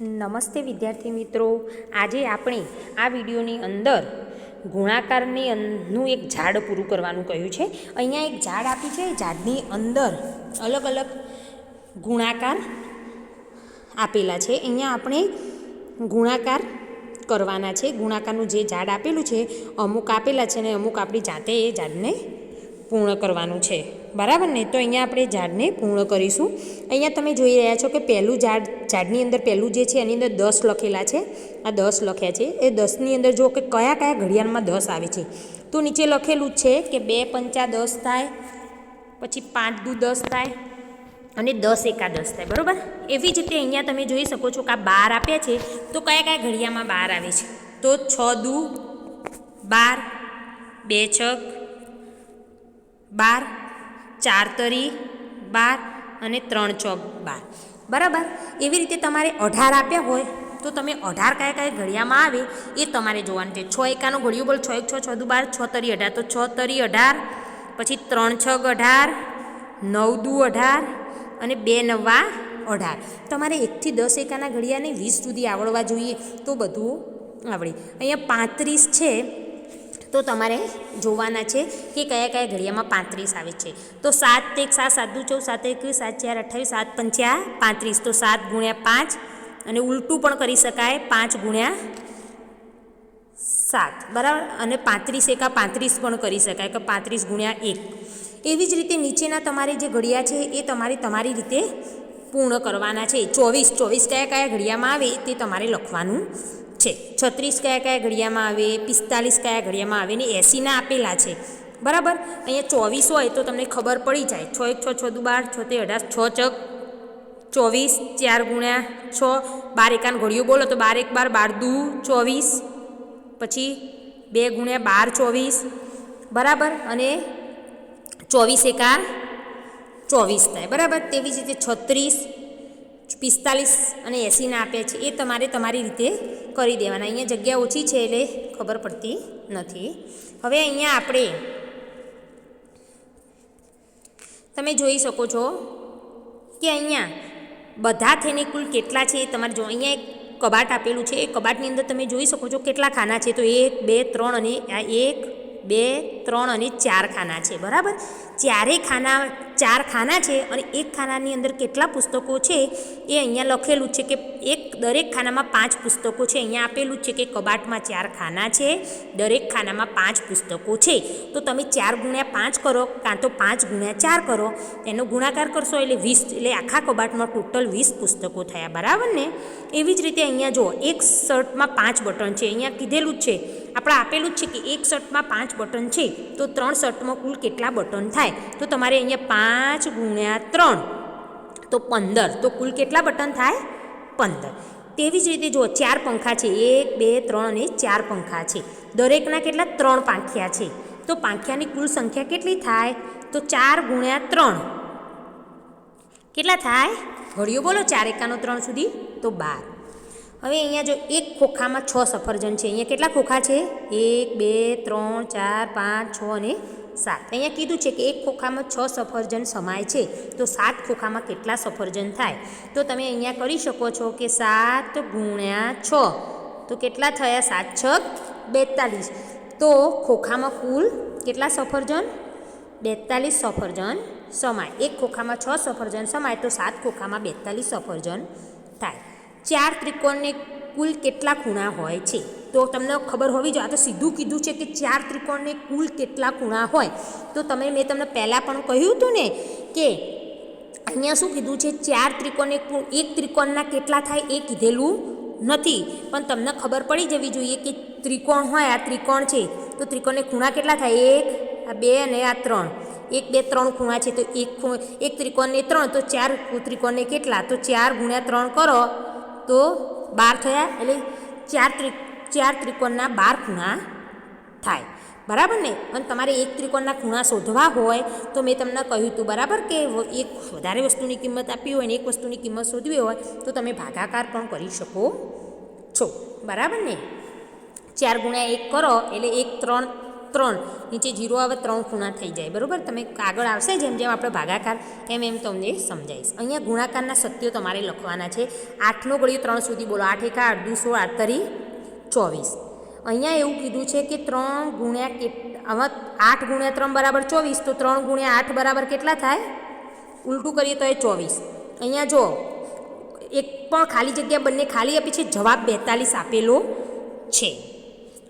નમસ્તે વિદ્યાર્થી મિત્રો. આજે આપણે આ વિડીયોની અંદર ગુણાકારની નું એક ઝાડ પૂરું કરવાનું કહ્યું છે. અહીંયા એક ઝાડ આપી છે. ઝાડની અંદર અલગ અલગ ગુણાકાર આપેલા છે. અહીંયા આપણે ગુણાકાર કરવાના છે. ગુણાકારનું જે ઝાડ આપેલું છે, અમુક આપેલા છે ને અમુક આપણી જાતે એ ઝાડને પૂર્ણ કરવાનું છે. બરાબર ને? તો અહીંયા આપણે ઝાડને પૂર્ણ કરીશું. અહીંયા તમે જોઈ રહ્યા છો કે પહેલું ઝાડ, ઝાડની અંદર પહેલું જે છે, એની અંદર દસ લખેલા છે. આ દસ લખ્યા છે. એ દસની અંદર જો કે કયા કયા ઘડિયાળમાં દસ આવે છે? તો નીચે લખેલું છે કે બે પંચા દસ થાય, પછી પાંચ દુ દસ થાય, અને દસ એકા દસ થાય. બરાબર? એવી જ રીતે અહીંયા તમે જોઈ શકો છો કે આ બાર આપ્યા છે. તો કયા કયા ઘડિયામાં બાર આવે છે? તો છ દુ, બાર, બે છક, બાર ચાર તરી, બાર અને ત્રણ ચોક બાર. બરાબર? એવી રીતે તમારે અઢાર આપ્યા હોય, તો તમે અઢાર કયા કયા ઘડિયામાં આવે, એ તમારે જોવાનું છે. છ એકાનો ઘડિયું બોલ, છ એક, છ છ દુ બાર છ તરી અઢાર. તો છ તરી અઢાર, પછી ત્રણ છગ અઢાર, નવ દુ અઢાર અને બે નવા અઢાર. તમારે એકથી દસ એકાના ઘડિયાને વીસ સુધી આવડવા જોઈએ, તો બધું આવડે. અહીંયા પાંત્રીસ છે તો તમારે જોવાના છે કે કયા કયા ઘડિયામાં પાંત્રીસ આવે છે. તો સાત એક સાત સાત દુ ચૌદ, સાત એકવીસ, સાત ચાર, અઠ્ઠાવીસ, સાત પંચ્યા પાંત્રીસ. તો સાત ગુણ્યા પાંચ અને ઉલટું પણ કરી શકાય પાંચ ગુણ્યા સાત. બરાબર? અને પાંત્રીસ એકા પાંત્રીસ પણ કરી શકાય કે પાંત્રીસ ગુણ્યા એક. એવી જ રીતે નીચેના તમારે જે ઘડિયા છે એ તમારે તમારી રીતે પૂર્ણ કરવાના છે. ચોવીસ ચોવીસ કયા કયા ઘડિયામાં આવે તે તમારે લખવાનું છે. છત્રીસ કયા કયા ઘડિયામાં આવે, પિસ્તાલીસ કયા ઘડિયામાં આવે ને એંસીના આપેલા છે. બરાબર? અહીંયા ચોવીસ હોય તો તમને ખબર પડી જાય. છ એક, છ છ, દુ, બાર, છ, તે, અઢાર, છ ચક ચોવીસ, ચાર ગુણ્યા છ, બાર એકાન ઘડિયું બોલો તો બાર એક, બાર બાર, દુ, ચોવીસ, પછી બે ગુણ્યા બાર, ચોવીસ. બરાબર? અને ચોવીસ એકા ચોવીસ થાય. બરાબર? તેવી જ રીતે છત્રીસ પિસ્તાલીસ અને એંસીના આપે છે. એ તમારે તમારી રીતે કરી દેવાના. અહીંયા જગ્યા ઓછી છે એટલે ખબર પડતી નથી. હવે અહીંયા આપણે તમે જોઈ શકો છો કે અહીંયા બધા થઈને કુલ કેટલા છે તમારે જો અહીંયા એક કબાટ આપેલું છે. એ કબાટની અંદર તમે જોઈ શકો છો કેટલા ખાના છે. તો એક, બે, ત્રણ અને આ એક, બે ત્રણ અને ચાર ખાના છે, બરાબર? ચારેય ખાના, ચાર ખાના છે અને એક ખાનાની અંદર કેટલા પુસ્તકો છે? એ અહીંયા લખેલું છે કે એક, દરેક ખાનામાં પાંચ પુસ્તકો છે. અહીંયા આપેલું છે કે કબાટમાં ચાર ખાના છે, દરેક ખાનામાં પાંચ પુસ્તકો છે. તો તમે ચાર ગુણ્યા પાંચ કરો, કાં તો પાંચ ગુણ્યા ચાર કરો. એનો ગુણાકાર કરશો એટલે વીસ, એટલે આખા કબાટમાં ટોટલ વીસ પુસ્તકો થયા, બરાબર ને? એવી જ રીતે અહીંયા જુઓ, એક શર્ટમાં પાંચ બટન છે. અહીંયા કીધેલું જ છે, આપણે આપેલું જ છે કે એક શર્ટમાં પાંચ બટન છે. તો ત્રણ શર્ટમાં કુલ કેટલા બટન થાય? તો તમારે અહીંયા પાંચ ગુણ્યા ત્રણ, તો પંદર. તો કુલ કેટલા બટન થાય? પંદર. તેવી જ રીતે જુઓ, ચાર પંખા છે. એક, બે, ત્રણ અને ચાર પંખા છે. દરેકના કેટલા? ત્રણ પાંખિયા છે. તો પાંખિયાની કુલ સંખ્યા કેટલી થાય? તો ચાર ગુણ્યા ત્રણ. કેટલા થાય? ઘડિયો બોલો, ચાર એકાનો ત્રણ સુધી? તો બાર. હવે અહીંયા જો એક ખોખામાં છ સફરજન છે, અહીંયા કેટલા ખોખા છે? એક, બે, ત્રણ, ચાર, પાંચ, છ અને સાત. અહીંયા કીધું છે કે એક ખોખામાં છ સફરજન સમાય છે, તો સાત ખોખામાં કેટલા સફરજન થાય? તો તમે અહીંયા કરી શકો છો કે સાત ગુણ્યા છ. તો કેટલા થયા? સાત છ, બેતાલીસ. તો ખોખામાં કુલ કેટલા સફરજન? બેતાલીસ સફરજન સમાય. એક ખોખામાં છ સફરજન સમાય, તો સાત ખોખામાં બેતાલીસ સફરજન થાય. ચાર ત્રિકોણને કુલ કેટલા ખૂણા હોય છે. તો તમને ખબર હોવી જોઈએ, આ તો સીધું કીધું છે કે ચાર ત્રિકોણને કુલ કેટલા ખૂણા હોય. તો તમે, મેં તમને પહેલાં પણ કહ્યું હતું ને કે અહીંયા શું કીધું છે? ચાર ત્રિકોણને એક ત્રિકોણના કેટલા થાય એ કીધેલું નથી. પણ તમને ખબર પડી જવી જોઈએ કે ત્રિકોણ હોય, આ ત્રિકોણ છે. તો ત્રિકોણને ખૂણા કેટલા થાય? એક, આ બે અને આ ત્રણ. એક, બે, ત્રણ ખૂણા છે, તો એક ખૂણ એક ત્રિકોણને ત્રણ. તો ચાર ત્રિકોણને કેટલા? તો ચાર ગુણ્યા ત્રણ કરો. તો બાર થયા એટલે ચાર ત્રિ, ચાર ત્રિકોણના બાર ખૂણા થાય. બરાબર ને? અને તમારે એક ત્રિકોણના ખૂણા શોધવા હોય તો મેં તમને કહ્યું હતું, બરાબર કે એક વધારે વસ્તુની કિંમત આપી હોય ને એક વસ્તુની કિંમત શોધવી હોય તો તમે ભાગાકાર પણ કરી શકો છો. બરાબર ને? ચાર ગુણ્યા એક કરો એટલે એક ત્રણ ત્રણ, નીચે જીરો આવે ત્રણ ખૂણા થઈ જાય, બરાબર? તમે આગળ આવશે, જેમ જેમ આપણે ભાગાકાર, એમ એમ તમને સમજાવીશ અહીંયા ગુણાકારના સત્યો તમારે લખવાના છે. આઠનો ગળ્યો ત્રણ સુધી બોલો. આઠ એકા આઠ દુ સો આઠ તરી ચોવીસ. અહીંયા એવું કીધું છે કે ત્રણ ગુણ્યા કે આમાં આઠ ગુણ્યા ત્રણ બરાબર ચોવીસ, તો ત્રણ ગુણ્યા આઠ બરાબર કેટલા થાય? ઉલટું કરીએ તો એ ચોવીસ. અહીંયા જો, એક પણ ખાલી જગ્યા બંને ખાલી આપી છે, જવાબ બેતાલીસ આપેલો છે.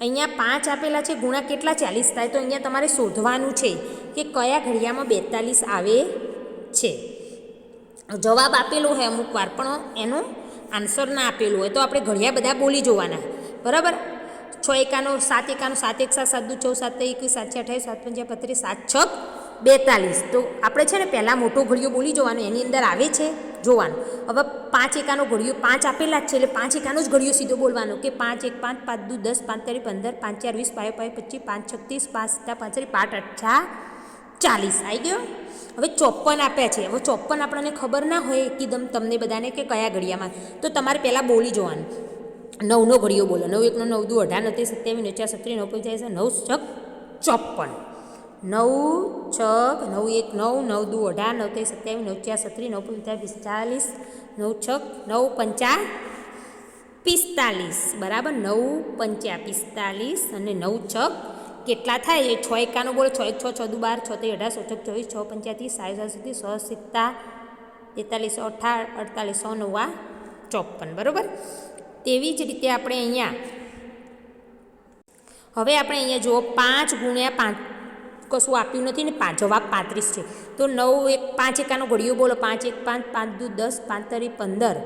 અહીંયા પાંચ આપેલા છે, ગુણા કેટલા ચાલીસ થાય? તો અહીંયા તમારે શોધવાનું છે કે કયા ઘડિયામાં બેતાલીસ આવે છે. જવાબ આપેલો હોય અમુક વાર, પણ એનો આન્સર ના આપેલો હોય. તો આપણે ઘડિયા બધા બોલી જોવાના. બરાબર? છ એકાનો સાત એકાનો સાત એક સાત સાત દુ ચૌદ, સાત એકવીસ સાત છ, અઠાવીસ, સાત પંચા પત્રીસ, સાત છ, બેતાલીસ. તો આપણે છે ને પહેલાં મોટો ઘડિયો બોલી જવાનો, એની અંદર આવે છે? જોવાનું. હવે પાંચ એકાનો ઘડિયો, પાંચ આપેલા જ છે, એટલે પાંચ એકાનો જ ઘડિયો સીધો બોલવાનો કે પાંચ એક, પાંચ પાંચ, દુ, દસ, પાંચ તારી પંદર, પાંચ, ચાર, વીસ પાંચ પાંચ પચીસ, પાંચ છત્રીસ પાંચ સત્તા પાંચરી પાંચ અઠા ચાલીસ. આવી ગયો? હવે ચોપ્પન આપ્યા છે. હવે ચોપ્પન આપણને ખબર ના હોય એકદમ તમને બધાને કે કયા ઘડિયામાં. તો તમારે પહેલાં બોલી જોવાનું. નવનો ઘડિયો બોલો. નવ એકનો નવ દુ અઢાર નથી સત્યાવીસ, નવ ચાર સત્રી નવ પંચાવીસ, નવ છક ચોપ્પન. નવ છક નવ એક નવ નવ દુ અઢાર, નવ ત્રીસ સત્યાવીસ, નવ ચાર, સત્રી, નવ પંચાવીસ ચાલીસ નવ છક, નવ પંચા પિસ્તાલીસ. બરાબર? નવ પંચા પિસ્તાલીસ અને નવ છક. કેટલા થાય? એ છ એકાનો બોલો, છ એક, છ છ દુ બાર, છ તે અઢાર સો છક, ચોવીસ, છ પંચ્યાત્રીસ સાત સાત સુધી સો સિત્તા તેતાલીસ સો અઠાર, અડતાલીસ, સો, નવ્વા ચોપન. બરાબર? તેવી જ રીતે આપણે અહીંયા, હવે આપણે અહીંયા જુઓ, પાંચ ગુણ્યા પાંચ કશું આપ્યું નથી ને પાંચ જવાબ પાંત્રીસ છે. તો નવ એક, પાંચ એકાનો ઘડિયો બોલો. પાંચ એક, પાંચ પાંચ દુ, દસ, પાંચ પંદર.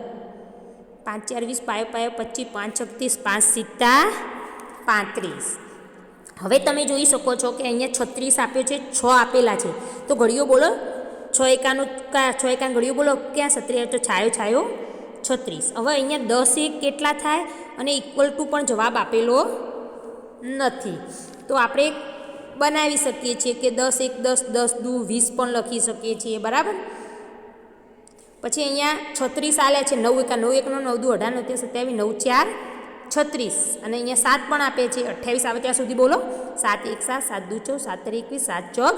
પાંચ ચાર, વીસ પાયો પાયો પચીસ, પાંચ છત્રીસ, પાંચ સિત્તા પાંત્રીસ. હવે તમે જોઈ શકો છો કે અહીંયા છત્રીસ આપ્યો છે, છ આપેલા છે. તો ઘડિયો બોલો. છ એકાનું છ એકાનો ઘડિયો બોલો. ક્યાં સત્રી તો છાયો છાયો, છત્રીસ. હવે અહીંયા દસ એક કેટલા થાય? અને ઇક્વલ ટુ પણ જવાબ આપેલો નથી. તો આપણે બનાવી શકીએ છીએ કે દસ એક દસ દસ દુ વીસ પણ લખી શકીએ છીએ, બરાબર? પછી અહીંયા છત્રીસ આલ્યા છે, નવ એકા નવ એકનો નવ દુ અઢાર નવ સત્યાવીસ, નવ ચાર, છત્રીસ. અને અહીંયા સાત પણ આપે છે, અઠ્યાવીસ આવે ત્યાં સુધી બોલો. સાત એક સાત સાત દુ ચૌદ, સાત તરી એકવીસ, સાત ચોક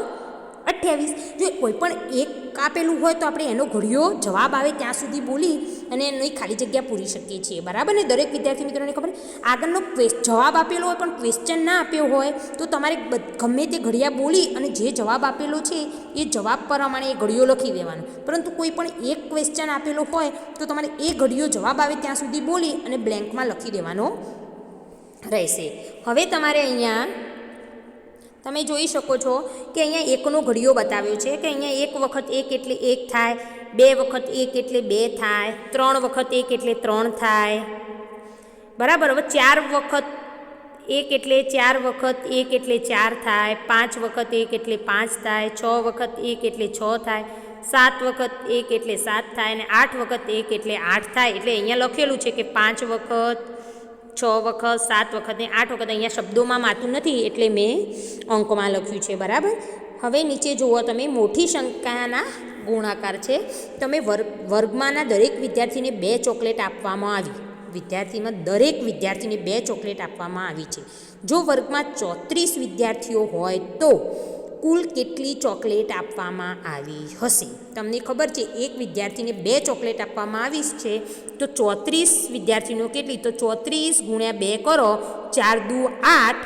અઠ્યાવીસ. જો કોઈ પણ એક કાપેલું હોય તો આપણે એનો ઘડિયો જવાબ આવે ત્યાં સુધી બોલી અને એની ખાલી જગ્યા પૂરી શકીએ છીએ. બરાબર ને? દરેક વિદ્યાર્થી મિત્રોને ખબર? આગળનો જવાબ આપેલો હોય પણ ક્વેશ્ચન ના આપ્યો હોય તો તમારે ગમે તે ઘડિયા બોલી અને જે જવાબ આપેલો છે એ જવાબ પ્રમાણે એ ઘડિયો લખી દેવાનો. પરંતુ કોઈ પણ એક ક્વેશ્ચન આપેલો હોય તો તમારે એ ઘડિયો જવાબ આવે ત્યાં સુધી બોલી અને બ્લેન્કમાં લખી દેવાનો રહેશે. હવે તમારે અહીંયા તમે જોઈ શકો છો કે અહીંયા એકનો ઘડિયો બતાવ્યો છે કે અહીંયા એક વખત એક એટલે એક થાય, બે વખત એક એટલે બે થાય, ત્રણ વખત એક એટલે ત્રણ થાય. બરાબર? હવે ચાર વખત એક એટલે ચાર વખત એક એટલે ચાર થાય, પાંચ વખત એક એટલે પાંચ થાય, છ વખત એક એટલે છ થાય, સાત વખત એક એટલે સાત થાય અને આઠ વખત એક એટલે આઠ થાય. એટલે અહીંયા લખેલું છે કે પાંચ વખત છ વખત, સાત વખત ને આઠ વખત અહીંયા શબ્દોમાં માતું નથી એટલે મેં અંકમાં લખ્યું છે, બરાબર? હવે નીચે જુઓ તમે, મોટી સંખ્યાના ગુણાકાર છે. તમે વર્ગ વર્ગમાંના દરેક વિદ્યાર્થીને બે ચોકલેટ આપવામાં આવી. વિદ્યાર્થીમાં દરેક વિદ્યાર્થીને બે ચોકલેટ આપવામાં આવી છે. જો વર્ગમાં ચોત્રીસ વિદ્યાર્થીઓ હોય તો કુલ કેટલી ચોકલેટ આપવામાં આવી હશે? તમને ખબર છે, એક વિદ્યાર્થીને બે ચોકલેટ આપવામાં આવી છે, તો ચોત્રીસ વિદ્યાર્થીનો કેટલી? તો ચોત્રીસ ગુણ્યા બે કરો, ચાર દુ આઠ,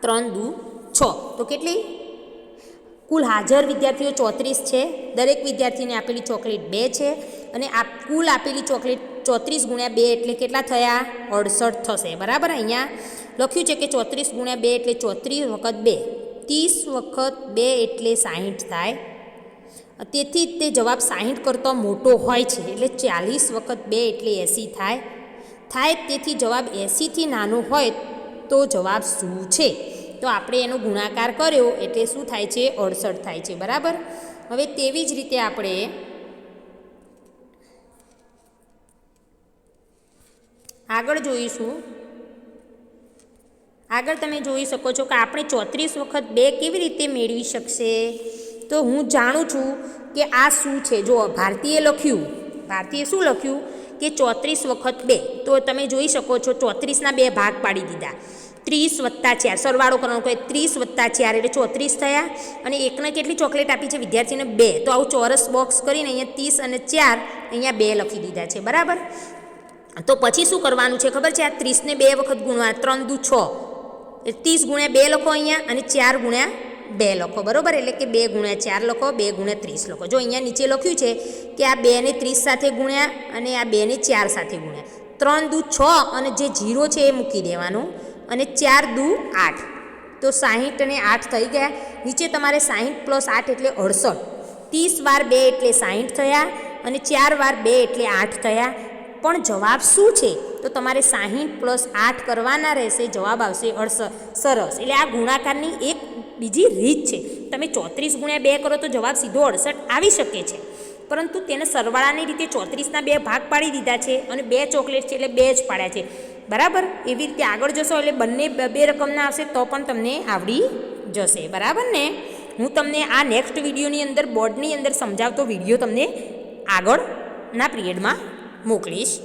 ત્રણ દુ છ. તો કેટલી? કુલ હાજર વિદ્યાર્થીઓ ચોત્રીસ છે, દરેક વિદ્યાર્થીને આપેલી ચોકલેટ બે છે, અને આ કુલ આપેલી ચોકલેટ ચોત્રીસ ગુણ્યા બે એટલે કેટલા થયા? અડસઠ થશે. બરાબર? અહીંયા લખ્યું છે કે ચોત્રીસ ગુણ્યા બે એટલે ચોત્રીસ વખત બે. ત્રીસ વખત બે એટલે સાહીઠ થાય. તેથી તે જવાબ સાહીઠ કરતો મોટો હોય છે. એટલે ચાલીસ વખત બે એટલે એંસી થાય. થાય તેથી જવાબ એંસીથી નાનો હોય તો જવાબ શું છે? તો આપણે એનો ગુણાકાર કર્યો એટલે શું થાય છે? અડસઠ થાય છે. બરાબર? હવે તેવી જ રીતે આપણે આગળ જોઈશું. આગળ તમે જોઈ શકો છો કે આપણે ચોત્રીસ વખત બે કેવી રીતે મેળવી શકશે? તો હું જાણું છું કે આ શું છે? જો ભારતીએ લખ્યું ભારતીએ શું લખ્યું? કે ચોત્રીસ વખત બે. તો તમે જોઈ શકો છો ચોત્રીસના બે ભાગ પાડી દીધા. ત્રીસ વત્તા ચાર. સરવાળો કરવાનો કહે ત્રીસ વત્તા ચાર એટલે ચોત્રીસ થયા અને એકને કેટલી ચોકલેટ આપી છે વિદ્યાર્થીને બે. તો આવું ચોરસ બોક્સ કરીને અહીંયા ત્રીસ અને ચાર અહીંયા બે લખી દીધા છે. બરાબર? તો પછી શું કરવાનું છે ખબર છે? આ ત્રીસને બે વખત ગુણવા ત્રણ દુ છ. ત્રીસ ગુણ્યા બે લખો અહીંયા અને ચાર ગુણ્યા બે લખો, બરોબર? એટલે કે બે ગુણ્યા ચાર લખો, બે ગુણ્યા ત્રીસ લખો. જો અહીંયા નીચે લખ્યું છે કે આ બેને ત્રીસ સાથે ગુણ્યા અને આ બેને ચાર સાથે ગુણ્યા. ત્રણ દૂ છ અને જે જીરો છે એ મૂકી દેવાનું અને ચાર દૂ આઠ. તો સાહીઠ અને આઠ થઈ ગયા. નીચે તમારે સાહીઠ પ્લસ આઠ એટલે અડસઠ. ત્રીસ વાર બે એટલે સાહીઠ થયા અને ચાર વાર બે એટલે આઠ થયા. પણ જવાબ શું છે? તો તમારે સાહીઠ પ્લસ આઠ કરવાના રહેશે, જવાબ આવશે અડસઠ સરસ. એટલે આ ગુણાકારની એક બીજી રીત છે. તમે ચોત્રીસ ગુણ્યા બે કરો તો જવાબ સીધો અડસઠ આવી શકે છે. પરંતુ તેને સરવાળાની રીતે ચોત્રીસના બે ભાગ પાડી દીધા છે અને બે ચોકલેટ છે એટલે બે જ પાડ્યા છે. બરાબર? એવી રીતે આગળ જશો એટલે બંને બે- રકમના આવશે તો પણ તમને આવડી જશે. બરાબર ને? હું તમને આ નેક્સ્ટ વિડીયોની અંદર, બોર્ડની અંદર સમજાવતો વીડિયો તમને આગળના પિરિયડમાં મોકલીશ.